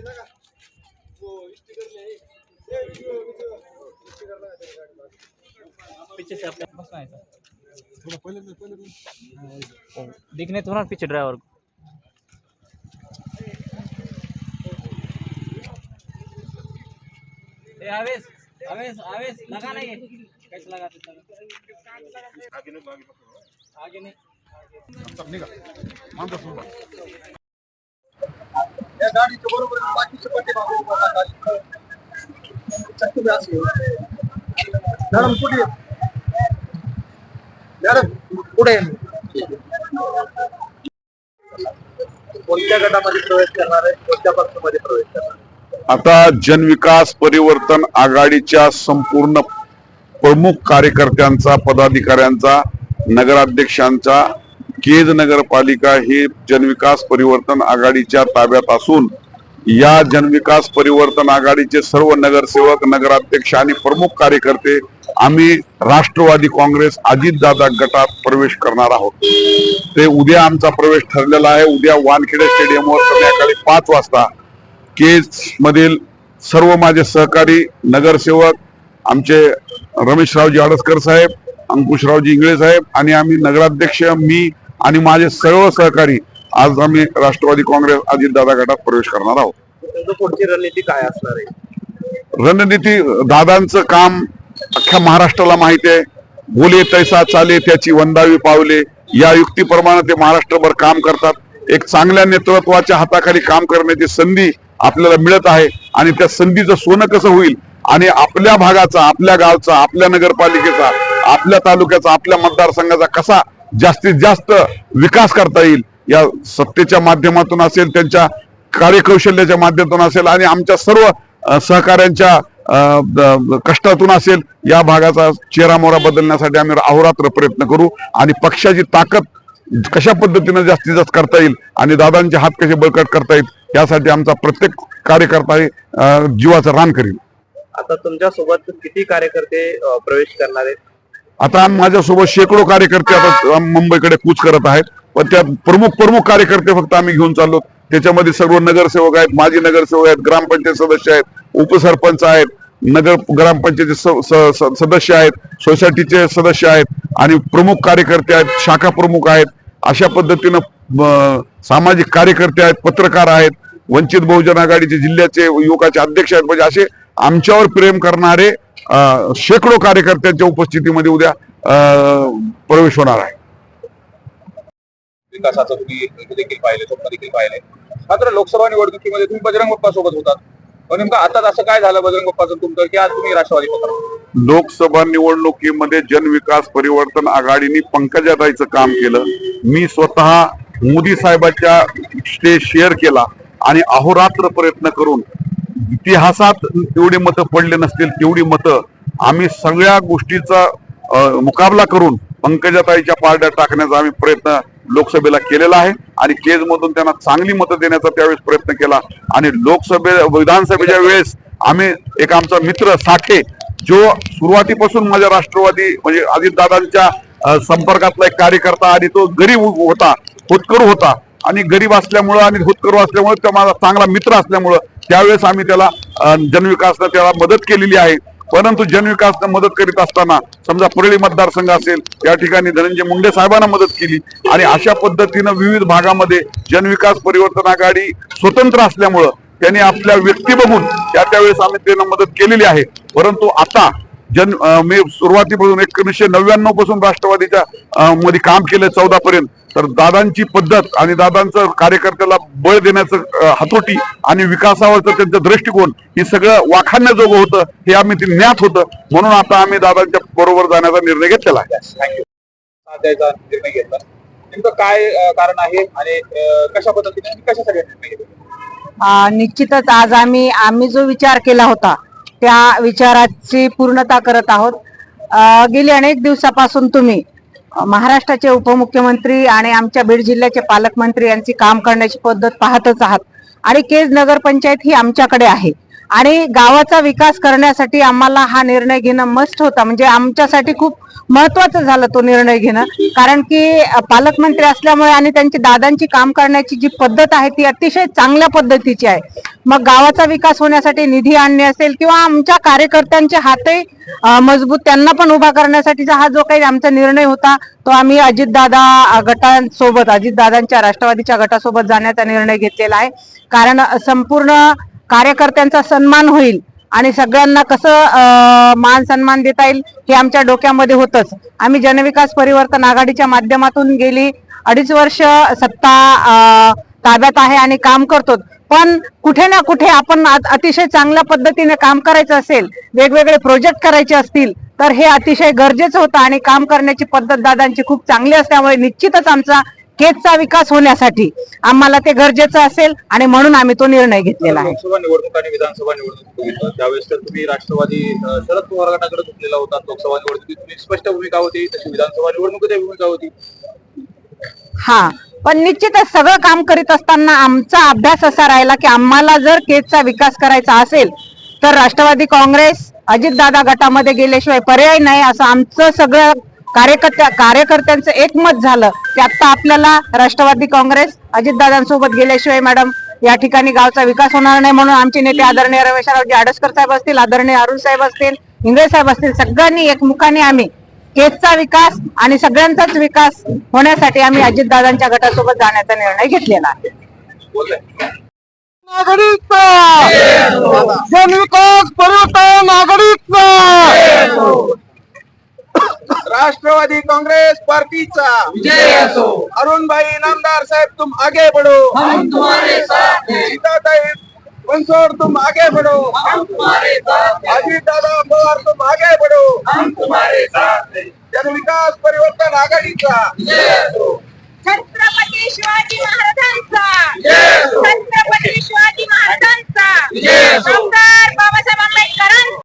लगा। थोड़ा तो ना पीछे ड्राइवर को। आवेश आवेश आवेश लगा ना कैसे लगाते आगे नहीं आगे नहीं आगे नहीं। मामला सुन गाडीच्या बरोबर बाकीचे पट्टे मॅडम कुठे? मॅडम कुठे कोणत्या गटामध्ये प्रवेश करणार आहे? कोणत्या पक्षामध्ये प्रवेश करणार आता जनविकास परिवर्तन आघाडीच्या संपूर्ण प्रमुख कार्यकर्त्यांचा पदाधिकाऱ्यांचा नगराध्यक्षांचा केज नगरपालिका ही जनविकास परिवर्तन आघाडीच्या ताब्यात असून या जनविकास परिवर्तन आघाडीचे सर्व नगरसेवक नगराध्यक्ष आणि प्रमुख कार्यकर्ते आम्ही राष्ट्रवादी काँग्रेस अजितदादा गटात प्रवेश करणार आहोत. ते उद्या आमचा प्रवेश ठरलेला आहे. उद्या वानखेडे स्टेडियमवर संध्याकाळी पाच वाजता केज मधील सर्व माझे सहकारी नगरसेवक आमचे रमेशरावजी आडसकर साहेब अंकुशरावजी इंगळे साहेब आणि आम्ही नगराध्यक्ष मी आणि माझे सर्व सहकारी आज आम्ही राष्ट्रवादी काँग्रेस अजितदादा गटात प्रवेश करणार आहोत. पुढची रणनीती काय असणार आहे? रणनीती दादांचं काम अख्ख्या महाराष्ट्राला माहिती आहे. बोले तैसा चाले त्याची वंदावी पावले. या युक्तीप्रमाणे ते महाराष्ट्रभर काम करतात. एक चांगल्या नेतृत्वाच्या हाताखाली काम करण्याची संधी आपल्याला मिळत आहे. आणि त्या संधीचं सोनं कसं होईल? आणि आपल्या भागाचा आपल्या गावचा आपल्या नगरपालिकेचा आपल्या तालुक्याचा आपल्या मतदारसंघाचा कसा जास्तीत जास्त विकास करता येईल. या सत्तेच्या माध्यमातून असेल त्यांच्या कार्यकौशल्याच्या माध्यमातून असेल आणि आमच्या सर्व सहकाऱ्यांच्या कष्टातून असेल या भागाचा चेहरामोहरा बदलण्यासाठी आम्ही अहोरात्र प्रयत्न करू आणि पक्षाची ताकद कशा पद्धतीने जास्तीत जास्त करता येईल आणि दादांचे हात कसे बळकट करता येईल यासाठी आमचा प्रत्येक कार्यकर्ता जीवाचं रान करील. आता तुमच्यासोबत किती कार्यकर्ते प्रवेश करणार आहेत? आता माझ्यासोबत शेकडो कार्यकर्ते आता मुंबईकडे कूच करत आहेत. पण त्या प्रमुख प्रमुख कार्यकर्ते फक्त आम्ही घेऊन चाललो. त्याच्यामध्ये सर्व नगरसेवक आहेत माजी नगरसेवक आहेत ग्रामपंचायत सदस्य आहेत उपसरपंच आहेत नगर ग्रामपंचायत सदस्य आहेत सोसायटीचे सदस्य आहेत आणि प्रमुख कार्यकर्ते आहेत शाखा प्रमुख आहेत. अशा पद्धतीनं सामाजिक कार्यकर्ते आहेत पत्रकार आहेत वंचित बहुजन आघाडीचे जिल्ह्याचे युवकाचे अध्यक्ष आहेत. म्हणजे असे आमच्यावर प्रेम करणारे शेकडो कार्यकर्त्यांच्या उपस्थितीमध्ये उद्या प्रवेश होणार आहे. विकासाचं तुम्ही देखील पाहिले स्वप्न देखील पाहिले. मात्र लोकसभा निवडणुकीमध्ये तुम्ही बजरंग बाप्पा सोबत होतात. पण नेमकं आताच असं काय झालं बजरंग बाप्पाचं तुमचं की आज तुम्ही राष्ट्रवादी पत्र लोकसभा निवडणुकीमध्ये जनविकास परिवर्तन आघाडीने पंकजाताईचं काम केलं. मी स्वतः मोदी साहेबांच्या स्टेज शेअर केला आणि अहोरात्र प्रयत्न करून इतिहासात एवढी मतं पडले नसतील तेवढी मतं आम्ही सगळ्या गोष्टीचा मुकाबला करून पंकजाताईच्या पारड्या टाकण्याचा आम्ही प्रयत्न लोकसभेला केलेला आहे आणि केज मधून त्यांना चांगली मतं देण्याचा त्यावेळेस प्रयत्न केला. आणि लोकसभे विधानसभेच्या वेळेस आम्ही एक आमचा मित्र साठे जो सुरुवातीपासून माझ्या राष्ट्रवादी म्हणजे अजितदादांच्या संपर्कातला एक कार्यकर्ता आणि तो गरीब होता होतकरू होता आणि गरीब असल्यामुळं आणि होतकरू असल्यामुळं तो माझा चांगला मित्र असल्यामुळं त्यावेळेस आम्ही त्याला जनविकासनं त्याला मदत केलेली आहे. परंतु जनविकासनं मदत करीत असताना समजा परळी मतदारसंघ असेल या ठिकाणी धनंजय मुंडे साहेबांना मदत केली. आणि अशा पद्धतीनं विविध भागामध्ये जनविकास परिवर्तन आघाडी स्वतंत्र असल्यामुळं त्यांनी आपल्या व्यक्ती बघून त्या त्यावेळेस आम्ही त्यांना मदत केलेली आहे. परंतु आता जन मी सुरुवातीपासून एकोणीसशे नव्याण्णवपासून राष्ट्रवादीच्या मध्ये काम केलं चौदा पर्यंत तर दादांची पद्धत आणि दादांचं कार्यकर्त्याला बळ देण्याचं हातोटी आणि विकासावरचं त्यांचं दृष्टिकोन हे सगळं वाखाणण्याजोगं होतं हे आम्ही ते ज्ञात होतं. म्हणून आता आम्ही दादांच्या बरोबर जाण्याचा निर्णय घेतलेला आहे. द्यायचा निर्णय घेतला. नेमकं काय कारण आहे आणि कशा पद्धतीने कशासाठी हा निर्णय घेतला? निश्चितच आज आम्ही आम्ही जो विचार केला होता त्या विचाराची पूर्णता करत आहोत. गेली अनेक दिवसापासून तुम्ही महाराष्ट्राचे उपमुख्यमंत्री आणि आमच्या बीड जिल्ह्याचे पालकमंत्री यांची काम करण्याची पद्धत पाहतच आहात. आणि केज नगरपंचायत ही आमच्याकडे आहे. आणि गावाचा विकास करण्यासाठी आम्हाला हा निर्णय घेणं मस्ट होता. म्हणजे आमच्यासाठी खूप महत्वाचं झालं तो निर्णय घेणं. कारण की पालकमंत्री असल्यामुळे आणि त्यांची दादांची काम करण्याची जी पद्धत आहे ती अतिशय चांगल्या पद्धतीची आहे. मग गावाचा विकास होण्यासाठी निधी आणणे असेल किंवा आमच्या कार्यकर्त्यांचे हातही मजबूत त्यांना पण उभा करण्यासाठीचा हा जो काही आमचा निर्णय होता तो आम्ही अजितदादा गटांसोबत अजितदादांच्या राष्ट्रवादीच्या गटासोबत जाण्याचा निर्णय घेतलेला आहे. कारण संपूर्ण कार्यकर्त्यांचा सन्मान होईल आणि सगळ्यांना कसं मान सन्मान देता येईल हे आमच्या डोक्यामध्ये होतच. आम्ही जनविकास परिवर्तन आघाडीच्या माध्यमातून गेली अडीच वर्ष सत्ता ताब्यात आहे आणि काम करतो. पण कुठे ना कुठे आपण अतिशय चांगल्या पद्धतीने काम करायचं असेल वेगवेगळे प्रोजेक्ट करायचे असतील तर हे अतिशय गरजेचं होतं आणि काम करण्याची पद्धत दादांची खूप चांगली असल्यामुळे निश्चितच आमचा केजचा विकास होण्यासाठी आम्हाला ते गरजेचं असेल आणि म्हणून आम्ही तो निर्णय घेतलेला आहे. लोकसभा निवडणूक आणि विधानसभा निवडणूक बघितलं. त्यावेळेस तर तुम्ही राष्ट्रवादी अं, शरद पवार गटाकडे झुकलेला होता लोकसभा निवडणुकीत. तुम्ही स्पष्ट भूमिका होती तशी विधानसभा निवडणुकीत भूमिका होती. हा पण निश्चितच सगळं काम करीत असताना आमचा अभ्यास असा राहिला की आम्हाला जर केजचा विकास करायचा असेल तर राष्ट्रवादी काँग्रेस अजितदादा गटामध्ये गेल्याशिवाय पर्याय नाही असं आमचं सगळं कार्यकर्त्या कार्यकर्त्यांचं एकमत झालं की आता आपल्याला राष्ट्रवादी काँग्रेस अजितदादांसोबत गेल्याशिवाय मॅडम या ठिकाणी गावचा विकास होणार नाही म्हणून आमचे नेते आदरणीय रमेशरावजी आडसकर साहेब असतील आदरणीय अरुण साहेब असतील इंगळे साहेब असतील सगळ्यांनी एकमुखाने आम्ही केजचा विकास आणि सगळ्यांचाच विकास होण्यासाठी आम्ही अजितदादांच्या गटासोबत जाण्याचा निर्णय घेतलेला आहे. बोलताय जनविकास परिवर्तन आघाडीचा राष्ट्रवादी काँग्रेस पार्टीचा. विजय असो. अरुणभाई नामदार साहेब तुम आगे बढो. हम तुम्हारे साथ हैं. सीताताई मंसूर तुम आगे बडो हम तुम्हारे साथ हैं. अजीत दादा पवार तुम आगे बडो हम तुम्हारे साथ हैं. जनविकास परिवर्तन आघाडीचा. विजय असो. छत्रपती शिवाजी महाराजांचा. विजय असो. छत्रपती शिवाजी महाराजांचा. विजय असो. आमदार बाबासाहेब आंबेडकरांचा.